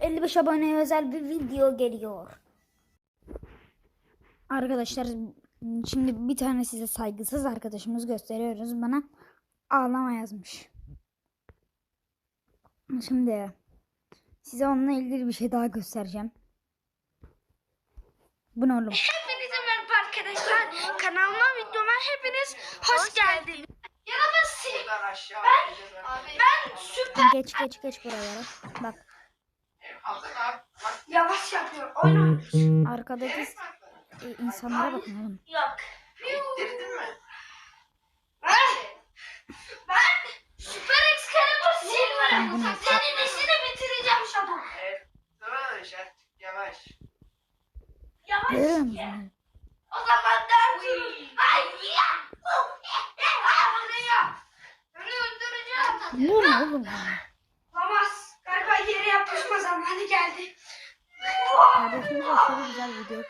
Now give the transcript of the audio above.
55 aboneye özel bir video geliyor. Arkadaşlar şimdi bir tane size saygısız arkadaşımız gösteriyoruz. Bana ağlama yazmış. Şimdi size onunla ilgili bir şey daha göstereceğim. Bu ne oğlum? Hepinize merhaba arkadaşlar. Kanalıma videoma hepiniz hoş geldiniz. Si- Buradan aşağı Ben- atlayacağız. ben süper Geç geç geç buralara. Bak. Yavaş yapıyorum. Oyun arkadaki e, insanlara bakın oğlum. Yok. İttirdin mi? Ben, ben Süper Excalibur Silver'ım. Senin işini bitireceğim Shadow. Evet. Yavaş artık yavaş. Yavaş. Musun? O zaman derdim. Ay ya. Beni öldüreceğim. Bu ne oğlum? Geldi. Kardeşimize çok güzel video.